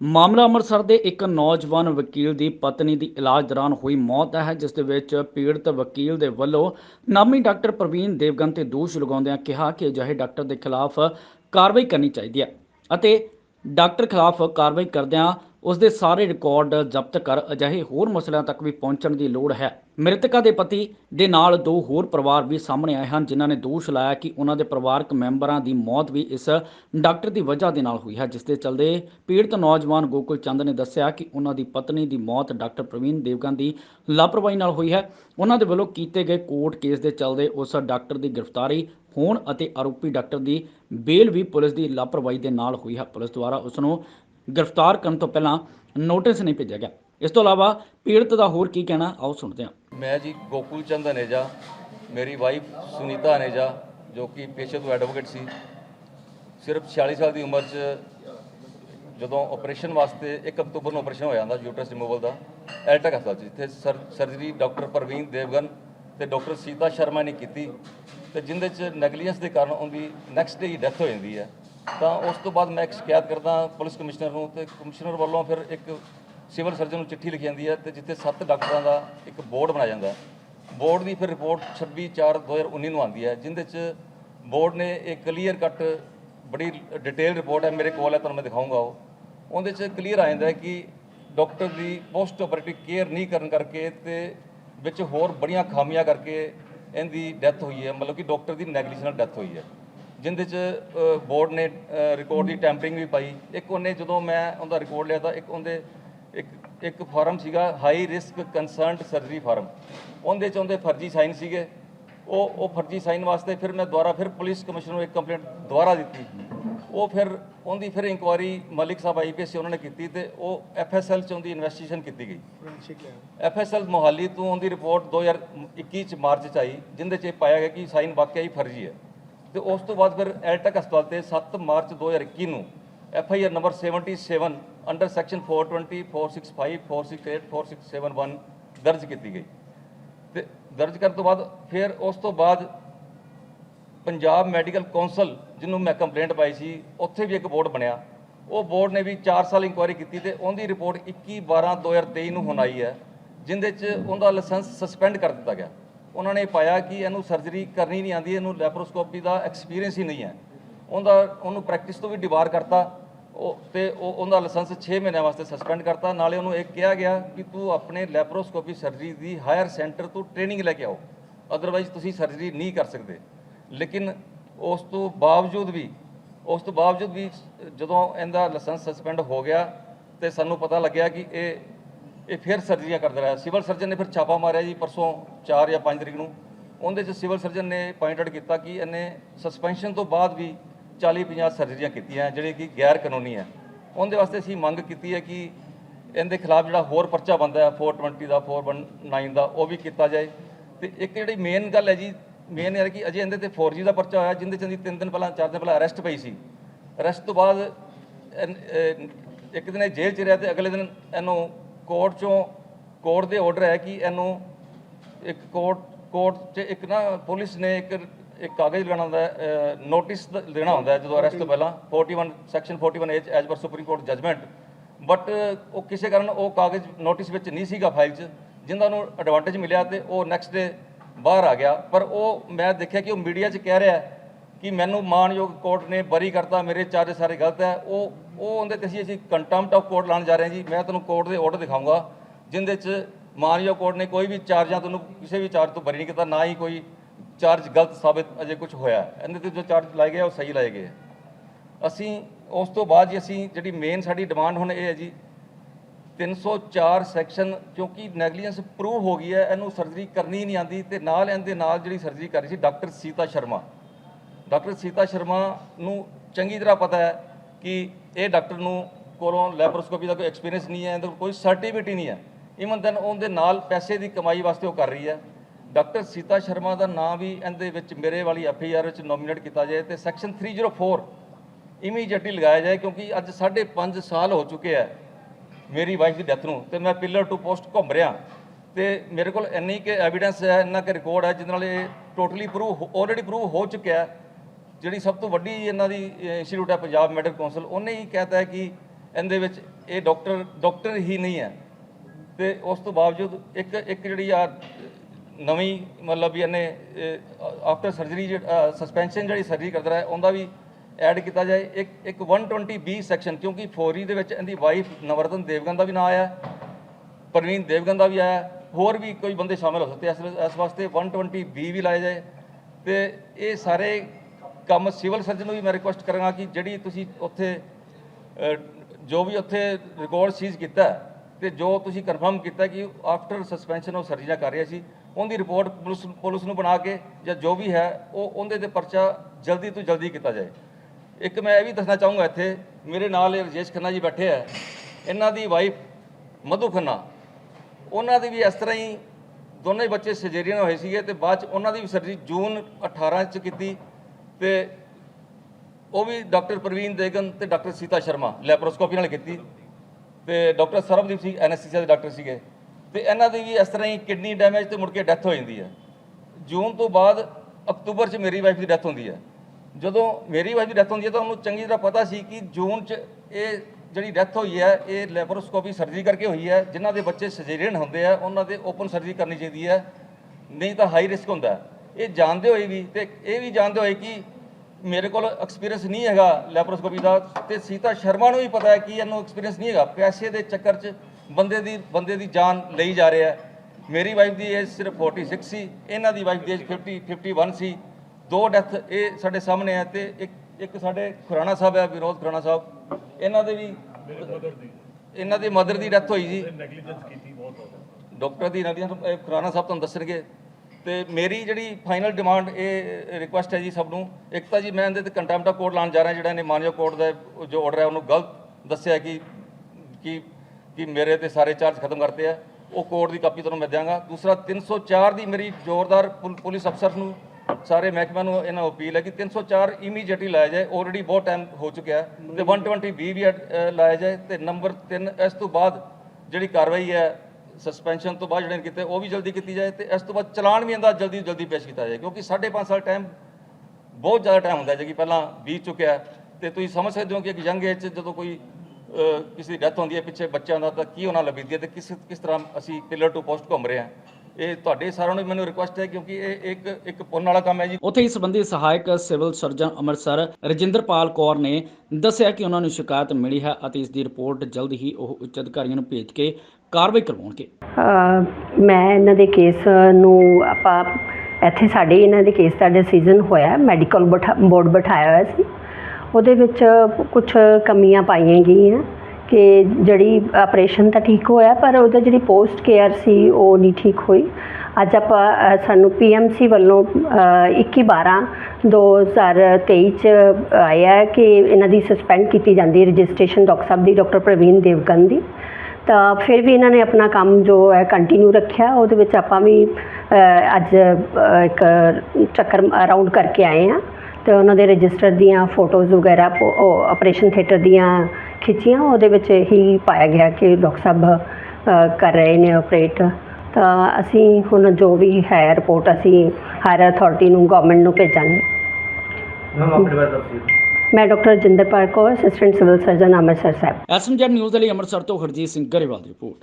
ਮਾਮਲਾ ਅੰਮ੍ਰਿਤਸਰ ਦੇ ਇੱਕ ਨੌਜਵਾਨ ਵਕੀਲ ਦੀ ਪਤਨੀ ਦੀ ਇਲਾਜ ਦੌਰਾਨ ਹੋਈ ਮੌਤ ਹੈ, ਜਿਸ ਦੇ ਵਿੱਚ ਪੀੜਤ ਵਕੀਲ ਦੇ ਵੱਲੋਂ ਨਾਮੀ ਡਾਕਟਰ ਪ੍ਰਵੀਨ ਦੇਵਗਨ ਤੇ ਦੋਸ਼ ਲਗਾਉਂਦਿਆਂ ਕਿਹਾ ਕਿ ਅਜਿਹੇ ਡਾਕਟਰ ਦੇ ਖਿਲਾਫ ਕਾਰਵਾਈ ਕਰਨੀ ਚਾਹੀਦੀ ਹੈ ਅਤੇ ਡਾਕਟਰ ਖਿਲਾਫ ਕਾਰਵਾਈ ਕਰਦਿਆਂ ਉਸ ਦੇ ਸਾਰੇ ਰਿਕਾਰਡ ਜ਼ਬਤ ਕਰ ਅਜਿਹੇ ਹੋਰ ਮਸਲਿਆਂ ਤੱਕ ਵੀ ਪਹੁੰਚਣ ਦੀ ਲੋੜ ਹੈ। ਮ੍ਰਿਤਕਾ ਦੇ ਪਤੀ ਦੇ ਨਾਲ ਦੋ ਹੋਰ ਪਰਿਵਾਰ ਵੀ ਸਾਹਮਣੇ ਆਏ ਹਨ, ਜਿਨ੍ਹਾਂ ਨੇ ਦੋਸ਼ ਲਾਇਆ ਕਿ ਉਹਨਾਂ ਦੇ ਪਰਿਵਾਰਕ ਮੈਂਬਰਾਂ ਦੀ ਮੌਤ ਵੀ ਇਸ ਡਾਕਟਰ ਦੀ ਵਜ੍ਹਾ ਦੇ ਨਾਲ ਹੋਈ ਹੈ, ਜਿਸ ਦੇ ਚਲਦੇ ਪੀੜਤ ਨੌਜਵਾਨ ਗੋਕੁਲ ਚੰਦ ਨੇ ਦੱਸਿਆ ਕਿ ਉਹਨਾਂ ਦੀ ਪਤਨੀ ਦੀ ਮੌਤ ਡਾਕਟਰ ਪ੍ਰਵੀਨ ਦੇਵਗਨ ਦੀ ਲਾਪਰਵਾਹੀ ਨਾਲ ਹੋਈ ਹੈ। ਉਹਨਾਂ ਦੇ ਵੱਲੋਂ ਕੀਤੇ ਗਏ ਕੋਰਟ ਕੇਸ ਦੇ ਚਲਦੇ ਉਸ ਡਾਕਟਰ ਦੀ ਗ੍ਰਿਫਤਾਰੀ ਹੋਣ ਅਤੇ ਆਰੋਪੀ ਡਾਕਟਰ ਦੀ ਬੇਲ ਵੀ ਪੁਲਿਸ ਦੀ ਲਾਪਰਵਾਹੀ ਦੇ ਨਾਲ ਹੋਈ ਹੈ। ਪੁਲਿਸ ਦੁਆਰਾ ਉਸ ਨੂੰ ਗ੍ਰਿਫਤਾਰ ਕਰਨ ਤੋਂ ਪਹਿਲਾਂ ਨੋਟਿਸ ਨਹੀਂ ਭੇਜਿਆ ਗਿਆ। ਇਸ ਤੋਂ ਇਲਾਵਾ ਪੀੜਤ ਦਾ ਹੋਰ ਕੀ ਕਹਿਣਾ, ਆਓ ਸੁਣਦੇ ਹਾਂ। ਮੈਂ ਜੀ ਗੋਕੁਲ ਚੰਦ ਅਨੇਜਾ, ਮੇਰੀ ਵਾਈਫ ਸੁਨੀਤਾ ਅਨੇਜਾ, ਜੋ ਕਿ ਪੇਸ਼ੇ ਤੋਂ ਐਡਵੋਕੇਟ ਸੀ। ਸਿਰਫ 46 ਸਾਲ ਦੀ ਉਮਰ 'ਚ ਜਦੋਂ ਆਪਰੇਸ਼ਨ ਵਾਸਤੇ 1 ਅਕਤੂਬਰ ਨੂੰ ਆਪਰੇਸ਼ਨ ਹੋਇਆ ਜਾਂਦਾ, ਯੂਟਰਸ ਰਿਮੂਵਲ ਦਾ, ਐਲਟੈਕ ਹਸਪਤਾਲ 'ਚ, ਜਿੱਥੇ sir, surgery doctor Parveen Devgan ਤੇ ਡਾਕਟਰ ਸੀਤਾ ਸ਼ਰਮਾ ਨੇ ਕੀਤੀ ਤੇ ਜਿੰਦੇ 'ਚ ਨੈਗਲੀਜੈਂਸ ਦੇ ਕਾਰਨ ਉਹਦੀ ਨੈਕਸਟ ਡੇ ਹੀ ਡੈਥ ਹੋ ਜਾਂਦੀ ਹੈ। ਤਾਂ ਉਸ ਤੋਂ ਬਾਅਦ ਮੈਂ ਇੱਕ ਸ਼ਿਕਾਇਤ ਕਰਦਾ ਪੁਲਿਸ ਕਮਿਸ਼ਨਰ ਨੂੰ ਤੇ ਕਮਿਸ਼ਨਰ ਵੱਲੋਂ ਫਿਰ ਇੱਕ ਸਿਵਲ ਸਰਜਨ ਨੂੰ ਚਿੱਠੀ ਲਿਖੀ ਜਾਂਦੀ ਹੈ ਤੇ ਜਿੱਥੇ ਸੱਤ ਡਾਕਟਰਾਂ ਦਾ ਇੱਕ ਬੋਰਡ ਬਣਾਇਆ ਜਾਂਦਾ ਬੋਰਡ ਦੀ ਫਿਰ ਰਿਪੋਰਟ 26/4/2019 ਨੂੰ ਆਉਂਦੀ ਹੈ, ਜਿੰਦੇ 'ਚ ਬੋਰਡ ਨੇ ਇੱਕ ਕਲੀਅਰ ਕੱਟ ਬੜੀ ਡਿਟੇਲ ਰਿਪੋਰਟ ਹੈ, ਮੇਰੇ ਕੋਲ ਹੈ, ਤੁਹਾਨੂੰ ਮੈਂ ਦਿਖਾਊਂਗਾ ਉਹ। ਉਹਦੇ 'ਚ ਕਲੀਅਰ ਆ ਜਾਂਦਾ ਕਿ ਡਾਕਟਰ ਦੀ ਪੋਸਟ ਆਪਰੇਟਿਵ ਕੇਅਰ ਨਹੀਂ ਕਰਨ ਕਰਕੇ ਤੇ ਵਿੱਚ ਹੋਰ ਬੜੀਆਂ ਖਾਮੀਆਂ ਕਰਕੇ ਇਹਦੀ ਡੈਥ ਹੋਈ ਹੈ, ਮਤਲਬ ਕਿ ਡਾਕਟਰ ਦੀ ਨੈਗਲੀਜੈਂਸ ਨਾਲ ਡੈਥ ਹੋਈ ਹੈ। ਜਿੰਦੇ 'ਚ ਬੋਰਡ ਨੇ ਰਿਕਾਰਡ ਦੀ ਟੈਂਪਰਿੰਗ ਵੀ ਪਾਈ। ਇੱਕ ਉਹਨੇ ਜਦੋਂ ਮੈਂ ਉਹਦਾ ਰਿਕਾਰਡ ਲਿਆ ਤਾਂ ਇੱਕ ਉਹਦੇ, ਇੱਕ ਇੱਕ ਫਾਰਮ ਸੀਗਾ high risk concerned surgery form ਉਹਦੇ 'ਚ ਉਹਦੇ ਫਰਜ਼ੀ ਸਾਈਨ ਸੀਗੇ। ਉਹ ਉਹ ਫਰਜ਼ੀ ਸਾਈਨ ਵਾਸਤੇ ਫਿਰ ਮੈਂ ਦੁਬਾਰਾ ਫਿਰ ਪੁਲਿਸ ਕਮਿਸ਼ਨਰ ਨੂੰ ਇੱਕ ਕੰਪਲੇਂਟ ਦੁਬਾਰਾ ਦਿੱਤੀ। ਉਹ ਫਿਰ ਉਹਦੀ ਫਿਰ ਇਨਕੁਆਰੀ ਮਲਿਕ ਸਾਹਿਬ ਆਈਪੀਐਸ ਉਹਨਾਂ ਨੇ ਕੀਤੀ ਤੇ ਉਹ ਐਫਐਸਐਲ ਚ ਉਹਦੀ ਇਨਵੈਸਟੀਗੇਸ਼ਨ ਕੀਤੀ ਗਈ। ਐਫਐਸਐਲ ਮੋਹਾਲੀ ਤੋਂ ਉਹਦੀ ਰਿਪੋਰਟ 2021 ਚ ਮਾਰਚ ਚ ਆਈ, ਜਿੰਦੇ ਚ ਇਹ ਪਾਇਆ ਗਿਆ ਕਿ ਸਾਈਨ ਵਾਕਿਆ ਹੀ ਫਰਜ਼ੀ ਹੈ। ਤੇ ਉਸ ਤੋਂ ਬਾਅਦ ਫਿਰ ਐਲਟੈਕ ਹਸਪਤਾਲ ਤੇ 7 ਮਾਰਚ 2021 ਨੂੰ F I R number 77 under section 420 465 468 4671 ਦਰਜ ਕੀਤੀ ਗਈ। ਤੇ ਦਰਜ ਕਰਨ ਤੋਂ ਬਾਅਦ ਫਿਰ ਉਸ ਤੋਂ ਬਾਅਦ ਪੰਜਾਬ ਮੈਡੀਕਲ ਕੌਂਸਲ ਜਿਹਨੂੰ ਮੈਂ ਕੰਪਲੇਂਟ ਪਾਈ ਸੀ, ਉੱਥੇ ਵੀ ਇੱਕ ਬੋਰਡ ਬਣਿਆ। ਉਹ ਬੋਰਡ ਨੇ ਵੀ 4 ਸਾਲ ਇਨਕੁਆਇਰੀ ਕੀਤੀ ਤੇ ਉਹਦੀ ਰਿਪੋਰਟ 21 12 2023 ਨੂੰ ਹੁਣ ਆਈ ਹੈ, ਜਿੰਦੇ 'ਚ ਉਹਦਾ ਲਾਇਸੈਂਸ ਸਸਪੈਂਡ ਕਰ ਦਿੱਤਾ ਗਿਆ। ਉਹਨਾਂ ਨੇ ਪਾਇਆ ਕਿ ਇਹਨੂੰ ਸਰਜਰੀ ਕਰਨੀ ਨਹੀਂ ਆਂਦੀ ਇਹਨੂੰ ਲੈਪਰੋਸਕੋਪੀ ਦਾ ਐਕਸਪੀਰੀਅੰਸ ਹੀ ਨਹੀਂ ਹੈ। ਉਹਦਾ, ਉਹਨੂੰ ਪ੍ਰੈਕਟਿਸ ਤੋਂ ਵੀ ਡਿਬਾਰ ਕਰਤਾ, ਉਹ ਤੇ ਉਹ, ਉਹਦਾ ਲਾਇਸੈਂਸ 6 ਮਹੀਨਿਆਂ ਵਾਸਤੇ ਸਸਪੈਂਡ ਕਰਤਾ। ਨਾਲੇ ਉਹਨੂੰ ਇਹ ਕਿਹਾ ਗਿਆ ਕਿ ਤੂੰ ਆਪਣੇ ਲੈਪਰੋਸਕੋਪੀ ਸਰਜਰੀ ਦੀ ਹਾਇਰ ਸੈਂਟਰ ਤੋਂ ਟ੍ਰੇਨਿੰਗ ਲੈ ਕੇ ਆਓ। ਅਦਰਵਾਈਜ਼ ਤੁਸੀਂ ਸਰਜਰੀ ਨਹੀਂ ਕਰ ਸਕਦੇ। ਲੇਕਿਨ ਉਸ ਤੋਂ ਬਾਵਜੂਦ ਵੀ, ਉਸ ਤੋਂ ਬਾਵਜੂਦ ਵੀ ਜਦੋਂ ਇਹਦਾ ਲਾਇਸੈਂਸ ਸਸਪੈਂਡ ਹੋ ਗਿਆ ਤੇ ਸਾਨੂੰ ਪਤਾ ਲੱਗਿਆ ਕਿ ਇਹ ਇਹ ਫਿਰ ਸਰਜਰੀਆਂ ਕਰਦਾ ਰਿਹਾ। ਸਿਵਲ ਸਰਜਨ ਨੇ ਫਿਰ ਛਾਪਾ ਮਾਰਿਆ ਜੀ ਪਰਸੋਂ 4 ਜਾਂ 5 ਤਰੀਕ ਨੂੰ। ਉਹਦੇ 'ਚ ਸਿਵਲ ਸਰਜਨ ਨੇ ਪੁਆਇੰਟ ਆਊਟ ਕੀਤਾ ਕਿ ਇਹਨੇ ਸਸਪੈਂਸ਼ਨ ਤੋਂ ਬਾਅਦ ਵੀ 40 50 ਸਰਜਰੀਆਂ ਕੀਤੀਆਂ, ਜਿਹੜੇ ਕਿ ਗੈਰ ਕਾਨੂੰਨੀ ਹੈ। ਉਹਦੇ ਵਾਸਤੇ ਅਸੀਂ ਮੰਗ ਕੀਤੀ ਹੈ ਕਿ ਇਹਦੇ ਖਿਲਾਫ ਜਿਹੜਾ ਹੋਰ ਪਰਚਾ ਬੰਦਾ ਹੈ 420 ਦਾ 419 ਦਾ, ਉਹ ਵੀ ਕੀਤਾ ਜਾਏ। ਤੇ ਇੱਕ ਜਿਹੜੀ ਮੇਨ ਗੱਲ ਹੈ ਜੀ ਮੇਨ ਇਹ ਹੈ ਕਿ ਅਜੇ ਇਹਦੇ ਤੇ 4G ਦਾ ਪਰਚਾ ਹੋਇਆ ਜਿੰਦੇ ਚੰਦੀ ਤਿੰਨ ਦਿਨ ਪਹਿਲਾਂ, ਚਾਰ ਦਿਨ ਪਹਿਲਾਂ ਅਰੈਸਟ ਪਈ ਸੀ। ਅਰੈਸਟ ਤੋਂ ਬਾਅਦ ਇੱਕ ਦਿਨ ਇਹ ਜੇਲ੍ਹ 'ਚ ਰਿਹਾ ਤੇ ਅਗਲੇ ਦਿਨ ਇਹਨੂੰ ਕੋਰਟ 'ਚੋਂ, ਕੋਰਟ ਦੇ ਆਰਡਰ ਹੈ ਕਿ ਇਹਨੂੰ ਇੱਕ ਕੋਰਟ ਕੋਰਟ 'ਚ ਇੱਕ ਨਾ ਪੁਲਿਸ ਨੇ ਇੱਕ ਇੱਕ ਕਾਗਜ਼ ਲੈਣਾ ਹੁੰਦਾ ਨੋਟਿਸ ਦੇਣਾ ਹੁੰਦਾ ਹੈ ਜਦੋਂ ਅਰੈਸਟ ਤੋਂ ਪਹਿਲਾਂ 41 section 41 H as per supreme court judgement but ਉਹ ਕਿਸੇ ਕਾਰਨ ਉਹ ਕਾਗਜ਼ ਨੋਟਿਸ ਵਿੱਚ ਨਹੀਂ ਸੀਗਾ ਫਾਈਲ 'ਚ ਜਿੰਦਾ ਨੂੰ ਐਡਵਾਂਟੇਜ ਮਿਲਿਆ ਤੇ ਉਹ ਨੈਕਸਟ ਡੇ ਬਾਹਰ ਆ ਗਿਆ। ਪਰ ਉਹ ਮੈਂ ਦੇਖਿਆ ਕਿ ਉਹ ਮੀਡੀਆ 'ਚ ਕਹਿ ਰਿਹਾ ਕਿ ਮੈਨੂੰ ਮਾਨਯੋਗ ਕੋਰਟ ਨੇ ਬਰੀ ਕਰਤਾ, ਮੇਰੇ ਚਾਰਜ ਸਾਰੇ ਗਲਤ ਹੈ। ਉਹ ਉਹ ਉਹਦੇ ਤੇ ਅਸੀਂ ਅਸੀਂ ਕੰਟੈਂਪਟ ਆਫ ਕੋਰਟ ਲਾਣ ਜਾ ਰਹੇ ਹਾਂ ਜੀ। ਮੈਂ ਤੁਹਾਨੂੰ ਕੋਰਟ ਦੇ ਆਰਡਰ ਦਿਖਾਊਂਗਾ, ਜਿੰਦੇ 'ਚ ਮਾਨਯੋਗ ਕੋਰਟ ਨੇ ਕੋਈ ਵੀ ਚਾਰਜਾਂ ਤੁਹਾਨੂੰ ਕਿਸੇ ਵੀ ਚਾਰਜ ਤੋਂ ਬਰੀ ਨਹੀਂ ਕੀਤਾ, ਨਾ ਹੀ ਕੋਈ ਚਾਰਜ ਗਲਤ ਸਾਬਿਤ ਅਜੇ ਕੁਝ ਹੋਇਆ। ਇਹਦੇ ਤੇ ਜੋ ਚਾਰਜ ਲਾਏ ਗਏ ਉਹ ਸਹੀ ਲਾਏ ਗਏ ਅਸੀਂ ਉਸ ਤੋਂ ਬਾਅਦ ਜੀ ਅਸੀਂ ਜਿਹੜੀ ਮੇਨ ਸਾਡੀ ਡਿਮਾਂਡ ਹੁਣ ਇਹ ਹੈ ਜੀ 304 ਸੈਕਸ਼ਨ ਕਿਉਂਕਿ ਨੈਗਲੀਜੈਂਸ ਪ੍ਰੂਵ ਹੋ ਗਈ ਹੈ, ਇਹਨੂੰ ਸਰਜਰੀ ਕਰਨੀ ਨਹੀਂ ਆਂਦੀ ਤੇ ਨਾਲ ਇਹਦੇ ਨਾਲ ਜਿਹੜੀ ਸਰਜਰੀ ਕਰ ਰਹੀ ਸੀ ਡਾਕਟਰ ਸੀਤਾ ਸ਼ਰਮਾ। ਡਾਕਟਰ ਸੀਤਾ ਸ਼ਰਮਾ ਨੂੰ ਚੰਗੀ ਤਰ੍ਹਾਂ ਪਤਾ ਹੈ ਕਿ ਇਹ ਡਾਕਟਰ ਨੂੰ ਕੋਲੋਂ ਲੈਪਰੋਸਕੋਪੀ ਦਾ ਕੋਈ ਐਕਸਪੀਰੀਅੰਸ ਨਹੀਂ ਹੈ, ਇਹਦੇ ਕੋਲ ਕੋਈ ਸਰਟੀਫਿਕੇਟ ਨਹੀਂ ਹੈ। ਇਵਨ ਦੈਨ ਉਹਦੇ ਨਾਲ ਪੈਸੇ ਦੀ ਕਮਾਈ ਵਾਸਤੇ ਉਹ ਕਰ ਰਹੀ ਹੈ। ਡਾਕਟਰ ਸੀਤਾ ਸ਼ਰਮਾ ਦਾ ਨਾਮ ਵੀ ਇਹਦੇ ਵਿੱਚ ਮੇਰੇ ਵਾਲੀ ਐਫ ਆਈ ਆਰ ਵਿੱਚ ਨੋਮੀਨੇਟ ਕੀਤਾ ਜਾਏ ਤੇ ਸੈਕਸ਼ਨ 304 ਇਮੀਡੀਏਟਲੀ ਲਗਾਇਆ ਜਾਏ ਕਿਉਂਕਿ ਅੱਜ 5.5 ਸਾਲ ਹੋ ਚੁੱਕੇ ਹੈ ਮੇਰੀ ਵਾਈਫ ਦੀ ਡੈਥ ਨੂੰ ਤੇ ਮੈਂ ਪਿਲਰ ਟੂ ਪੋਸਟ ਘੁੰਮ ਰਿਹਾ। ਤੇ ਮੇਰੇ ਕੋਲ ਇੰਨੀ ਕਿ ਐਵੀਡੈਂਸ ਹੈ, ਇੰਨਾ ਕਿ ਰਿਕਾਰਡ ਹੈ, ਜਿਹਦੇ ਨਾਲ ਇਹ ਟੋਟਲੀ ਪ੍ਰੂਵ ਆਲਰੇਡੀ ਪ੍ਰੂਵ ਹੋ ਚੁੱਕਿਆ ਹੈ। ਜਿਹੜੀ ਸਭ ਤੋਂ ਵੱਡੀ ਇਹਨਾਂ ਦੀ ਇੰਸਟੀਚਿਊਟ ਹੈ ਪੰਜਾਬ ਮੈਡੀਕਲ ਕਾਉਂਸਲ ਉਹਨੇ ਹੀ ਕਹਿਤਾ ਹੈ ਕਿ ਇਹਦੇ ਵਿੱਚ ਇਹ ਡਾਕਟਰ ਡਾਕਟਰ ਹੀ ਨਹੀਂ ਹੈ। ਤੇ ਉਸ ਤੋਂ ਬਾਵਜੂਦ ਇੱਕ ਇੱਕ ਜਿਹੜੀ ਆ, ਨਵੀਂ ਮਤਲਬ ਵੀ ਇਹਨੇ ਆਫਟਰ ਸਰਜਰੀ ਸਸਪੈਂਸ਼ਨ ਜਿਹੜੀ ਸਰਜਰੀ ਕਰਦਾ ਹੈ ਉਹਦਾ ਵੀ ਐਡ ਕੀਤਾ ਜਾਏ। ਇੱਕ ਇੱਕ 120 ਬੀ ਸੈਕਸ਼ਨ ਕਿਉਂਕਿ ਫੌਰੀ ਦੇ ਵਿੱਚ ਇਹਦੀ ਵਾਈਫ ਨਵਰਤਨ ਦੇਵਗਨ ਦਾ ਵੀ ਨਾਂ ਆਇਆ, ਪ੍ਰਵੀਨ ਦੇਵਗਨ ਦਾ ਵੀ ਆਇਆ, ਹੋਰ ਵੀ ਕੋਈ ਬੰਦੇ ਸ਼ਾਮਲ ਹੋ ਸਕਦੇ ਇਸ ਇਸ ਵਾਸਤੇ 120 ਬੀ ਵੀ ਲਾਏ ਜਾਏ। ਤੇ ਇਹ ਸਾਰੇ ਕੰਮ ਸਿਵਲ ਸਰਜਨ ਨੂੰ ਵੀ ਮੈਂ ਰਿਕੁਐਸਟ ਕਰਾਂਗਾ ਕਿ ਜਿਹੜੀ ਤੁਸੀਂ ਉੱਥੇ ਜੋ ਵੀ ਉੱਥੇ ਰਿਕਾਰਡ ਸੀਜ਼ ਕੀਤਾ ਹੈ, ਤੇ ਜੋ ਤੁਸੀਂ ਕਨਫਰਮ ਕੀਤਾ ਕਿ ਆਫਟਰ ਸਸਪੈਂਸ਼ਨ ਉਹ ਸਰਜਰੀਆਂ ਕਰ ਰਿਹਾ ਸੀ ਉਹਦੀ ਰਿਪੋਰਟ ਪੁਲਿਸ ਪੁਲਿਸ ਨੂੰ ਬਣਾ ਕੇ ਜਾਂ ਜੋ ਵੀ ਹੈ ਉਹ ਉਹਦੇ ਤੇ ਪਰਚਾ ਜਲਦੀ ਤੋਂ ਜਲਦੀ ਕੀਤਾ ਜਾਏ। ਇੱਕ ਮੈਂ ਇਹ ਵੀ ਦੱਸਣਾ ਚਾਹੂੰਗਾ ਇੱਥੇ ਮੇਰੇ ਨਾਲ ਇਹ ਰਜੇਸ਼ ਖੰਨਾ ਜੀ ਬੈਠੇ ਆ। ਇਹਨਾਂ ਦੀ ਵਾਈਫ ਮਧੂ ਖੰਨਾ। ਉਹਨਾਂ ਦੇ ਵੀ ਇਸ ਤਰ੍ਹਾਂ ਹੀ ਦੋਨੇ ਬੱਚੇ ਸਜੇਰੀਅਨ ਹੋਏ ਸੀਗੇ ਤੇ ਬਾਅਦ ਚ ਉਹਨਾਂ ਦੀ ਵੀ ਸਰਜਰੀ ਜੂਨ 18 ਚ ਕੀਤੀ। ਤੇ ਉਹ ਵੀ ਡਾਕਟਰ ਪ੍ਰਵੀਨ ਦੇਗਨ ਤੇ ਡਾਕਟਰ ਸੀਤਾ ਸ਼ਰਮਾ, ਲੈਪਰੋਸਕੋਪੀ ਨਾਲ ਕੀਤੀ। ਤੇ ਡਾਕਟਰ ਸਰਬਦੀਪ ਸਿੰਘ ਐਨਐਸਸੀਸੀ ਦੇ ਡਾਕਟਰ ਸੀਗੇ। ਤੇ ਇਹਨਾਂ ਦੀ ਵੀ ਇਸ ਤਰ੍ਹਾਂ ਹੀ ਕਿਡਨੀ ਡੈਮੇਜ ਤੇ ਮੁੜ ਕੇ ਡੈਥ ਹੋ ਜਾਂਦੀ ਹੈ। ਜੂਨ ਤੋਂ ਬਾਅਦ ਅਕਤੂਬਰ 'ਚ ਮੇਰੀ ਵਾਈਫ ਦੀ ਡੈਥ ਹੁੰਦੀ ਹੈ। ਜਦੋਂ ਮੇਰੀ ਵਾਈਫ ਦੀ ਡੈਥ ਹੁੰਦੀ ਹੈ ਤਾਂ ਉਹਨੂੰ ਚੰਗੀ ਤਰ੍ਹਾਂ ਪਤਾ ਸੀ ਕਿ ਜੂਨ 'ਚ ਇਹ ਜਿਹੜੀ ਡੈਥ ਹੋਈ ਹੈ, ਇਹ ਲੈਪਰੋਸਕੋਪੀ ਸਰਜਰੀ ਕਰਕੇ ਹੋਈ ਹੈ। ਜਿਨ੍ਹਾਂ ਦੇ ਬੱਚੇ ਸਜੇਰੀਅਨ ਹੁੰਦੇ ਆ, ਉਹਨਾਂ ਦੇ ਓਪਨ ਸਰਜਰੀ ਕਰਨੀ ਚਾਹੀਦੀ ਹੈ। ਨਹੀਂ ਤਾਂ ਹਾਈ ਰਿਸਕ ਹੁੰਦਾ। ਹੈ। ਇਹ ਜਾਣਦੇ ਹੋਏ ਵੀ ਤੇ ਇਹ ਵੀ ਜਾਣਦੇ ਹੋਏ ਕਿ ਮੇਰੇ ਕੋਲ ਐਕਸਪੀਰੀਅੰਸ ਨਹੀਂ ਹੈਗਾ ਲੈਪਰੋਸਕੋਪੀ ਦਾ ਤੇ ਸੀਤਾ ਸ਼ਰਮਾ ਨੂੰ ਵੀ ਪਤਾ ਹੈ ਕਿ ਇਹਨੂੰ ਐਕਸਪੀਰੀਅੰਸ ਨਹੀਂ ਹੈਗਾ। ਪੈਸੇ ਦੇ ਚੱਕਰ 'ਚ ਬੰਦੇ ਦੀ ਬੰਦੇ ਦੀ ਜਾਨ ਲਈ ਜਾ ਰਿਹਾ ਹੈ। ਮੇਰੀ ਵਾਈਫ ਦੀ ਏਜ ਸਿਰਫ 46 ਸੀ ਇਹਨਾਂ ਦੀ ਵਾਈਫ ਦੀ ਏਜ 50 51 ਸੀ। ਦੋ ਡੈਥ ਇਹ ਸਾਡੇ ਸਾਹਮਣੇ ਹੈ ਤੇ ਇੱਕ ਇੱਕ ਸਾਡੇ ਖੁਰਾਣਾ ਸਾਹਿਬ ਹੈ ਵਿਰੋਧ ਖੁਰਾਣਾ ਸਾਹਿਬ। ਇਹਨਾਂ ਦੇ ਵੀ ਇਹਨਾਂ ਦੇ ਮਦਰ ਦੀ ਡੈਥ ਹੋਈ ਜੀ। ਡਾਕਟਰ ਦੀ ਇਹਨਾਂ ਦੀ ਖੁਰਾਣਾ ਸਾਹਿਬ ਤੁਹਾਨੂੰ ਦੱਸਣਗੇ। ਤੇ ਮੇਰੀ ਜਿਹੜੀ ਫਾਈਨਲ ਡਿਮਾਂਡ ਇਹ ਰਿਕੁਐਸਟ ਹੈ ਜੀ ਸਭ ਨੂੰ ਇੱਕ ਤਾਂ ਜੀ ਮੈਂ ਇਹਦੇ ਤੇ ਕੰਟੈਂਪਟ ਆਫ ਕੋਰਟ ਲਾਉਣ ਜਾ ਰਿਹਾ ਜਿਹੜਾ ਇਹਨੇ ਮਾਨਯੋਗ ਕੋਰਟ ਦਾ ਜੋ ਆਰਡਰ ਹੈ ਉਹਨੂੰ ਗਲਤ ਦੱਸਿਆ ਕਿ ਕਿ ਕਿ ਮੇਰੇ ਤੇ ਸਾਰੇ ਚਾਰਜ ਖਤਮ ਕਰਤੇ ਆ ਉਹ ਕੋਰਟ ਦੀ ਕਾਪੀ ਤੁਹਾਨੂੰ ਮੈਂ ਦਿਆਂਗਾ। ਦੂਸਰਾ 304 ਦੀ ਮੇਰੀ ਜ਼ੋਰਦਾਰ ਪੁਲ- ਪੁਲਿਸ ਅਫਸਰ ਨੂੰ ਸਾਰੇ ਮਹਿਕਮਿਆਂ ਨੂੰ ਇਹਨਾਂ ਅਪੀਲ ਹੈ ਕਿ 304 ਇਮੀਡੀਏਟਲੀ ਲਾਇਆ ਜਾਏ ਆਲਰੇਡੀ ਬਹੁਤ ਟਾਈਮ ਹੋ ਚੁੱਕਿਆ ਤੇ 120 ਬੀ ਵੀ ਲਾਇਆ ਜਾਏ ਤੇ ਨੰਬਰ 3 ਇਸ ਤੋਂ ਬਾਅਦ ਜਿਹੜੀ ਕਾਰਵਾਈ ਹੈ ਸਸਪੈਂਸ਼ਨ ਤੋਂ ਬਾਅਦ ਜਿਹੜੇ ਕੀਤੇ, ਉਹ ਵੀ ਜਲਦੀ ਕੀਤੀ ਜਾਏ ਤੇ ਇਸ ਤੋਂ ਬਾਅਦ ਚਲਾਨ ਵੀ ਇਹਦਾ ਜਲਦੀ ਜਲਦੀ ਪੇਸ਼ ਕੀਤਾ ਜਾਏ, ਕਿਉਂਕਿ 5.5 ਸਾਲ ਟਾਈਮ ਬਹੁਤ ਜ਼ਿਆਦਾ ਟਾਈਮ ਹੁੰਦਾ ਹੈ ਜੇ ਕਿ ਪਹਿਲਾਂ ਬੀਤ ਚੁੱਕਿਆ ਹੈ। ਤੇ ਤੁਸੀਂ ਸਮਝ ਸਕਦੇ ਹੋ ਕਿ ਇੱਕ ਯੰਗ ਏਜ 'ਚ ਜਦੋਂ ਕੋਈ ਕਿਸੇ ਦੀ ਡੈਥ ਹੁੰਦੀ ਹੈ, ਪਿੱਛੇ ਬੱਚਿਆਂ ਦਾ, ਤਾਂ ਕੀ ਉਹਨਾਂ ਲੱਭਦੀ ਹੈ ਤੇ ਕਿਸ ਕਿਸ ਤਰ੍ਹਾਂ ਅਸੀਂ ਪਿਲਰ ਟੂ ਪੋਸਟ ਘੁੰਮ ਰਹੇ ਹਾਂ। ਇਹ ਤੁਹਾਡੇ ਸਾਰਿਆਂ ਨੂੰ ਮੈਨੂੰ ਰਿਕੁਐਸਟ ਹੈ, ਕਿਉਂਕਿ ਇਹ ਇੱਕ ਇੱਕ ਪੁੰਨ ਵਾਲਾ ਕੰਮ ਹੈ ਜੀ। ਉੱਥੇ ਇਸ ਸੰਬੰਧੀ ਸਹਾਇਕ ਸਿਵਲ ਸਰਜਨ ਅੰਮ੍ਰਿਤਸਰ ਰਜਿੰਦਰਪਾਲ ਕੌਰ ਨੇ ਦੱਸਿਆ ਕਿ ਉਹਨਾਂ ਨੂੰ ਸ਼ਿਕਾਇਤ ਮਿਲੀ ਹੈ ਅਤੇ ਇਸ ਦੀ ਰਿਪੋਰਟ ਜਲਦ ਹੀ ਉਹ ਉੱਚ ਅਧਿਕਾਰੀਆਂ ਨੂੰ ਭੇਜ ਕੇ ਕਾਰਵਾਈ ਕਰਵਾਉਣਗੇ। ਮੈਂ ਇਹਨਾਂ ਦੇ ਕੇਸ ਨੂੰ ਆਪਾਂ ਇੱਥੇ ਸਾਡੇ ਇਹਨਾਂ ਦੇ ਕੇਸ ਦਾ ਡਿਸੀਜਨ ਹੋਇਆ ਮੈਡੀਕਲ ਬੋਰਡ ਬਿਠਾਇਆ ਹੋਇਆ ਸੀ। ਉਹਦੇ ਵਿੱਚ ਕੁਝ ਕਮੀਆਂ ਪਾਈਆਂ ਗਈਆਂ ਕਿ ਜਿਹੜੀ ਆਪਰੇਸ਼ਨ ਤਾਂ ਠੀਕ ਹੋਇਆ ਪਰ ਉਹਦਾ ਜਿਹੜੀ ਪੋਸਟ ਕੇਅਰ ਸੀ ਉਹ ਨਹੀਂ ਠੀਕ ਹੋਈ। ਅੱਜ ਆਪਾਂ ਅ, ਸਾਨੂੰ ਪੀਐਮਸੀ ਵੱਲੋਂ ਅ, 21 12 2023 ਚ ਆਇਆ ਹੈ ਕਿ ਇਹਨਾਂ ਦੀ ਸਸਪੈਂਡ ਕੀਤੀ ਜਾਂਦੀ ਰਜਿਸਟ੍ਰੇਸ਼ਨ ਡਾਕਟਰ ਸਾਹਿਬ ਦੀ ਡਾਕਟਰ ਪ੍ਰਵੀਨ ਦੇਵਗਨ ਦੀ। ਤਾਂ ਫਿਰ ਵੀ ਇਹਨਾਂ ਨੇ ਆਪਣਾ ਕੰਮ ਜੋ ਹੈ ਕੰਟੀਨਿਊ ਰੱਖਿਆ। ਉਹਦੇ ਵਿੱਚ ਆਪਾਂ ਵੀ ਅੱਜ ਇੱਕ ਚੱਕਰ ਰਾਊਂਡ ਕਰਕੇ ਆਏ ਹਾਂ। ਅਤੇ ਉਹਨਾਂ ਦੇ ਰਜਿਸਟਰ ਦੀਆਂ ਫੋਟੋਜ਼ ਵਗੈਰਾ ਆਪਰੇਸ਼ਨ ਥੀਏਟਰ ਦੀਆਂ ਖਿੱਚੀਆਂ। ਉਹਦੇ ਵਿੱਚ ਹੀ ਪਾਇਆ ਗਿਆ ਕਿ ਡਾਕਟਰ ਸਾਹਿਬ ਕਰ ਰਹੇ ਨੇ ਆਪਰੇਟ ਤਾਂ ਅਸੀਂ ਹੁਣ ਜੋ ਵੀ ਹੈ ਰਿਪੋਰਟ ਅਸੀਂ ਹਾਇਰ ਅਥਾਰਟੀ ਨੂੰ ਗਵਰਨਮੈਂਟ ਨੂੰ ਭੇਜਾਂਗੇ। ਮੈਂ doctor Jinderpal Kaur assistant civil surgeon Amritsar sahib. SMZ news ਦੇ ਲਈ ਅੰਮ੍ਰਿਤਸਰ ਤੋਂ ਹਰਜੀਤ ਸਿੰਘ ਗਰੇਵਾਲ ਦੀ ਰਿਪੋਰਟ।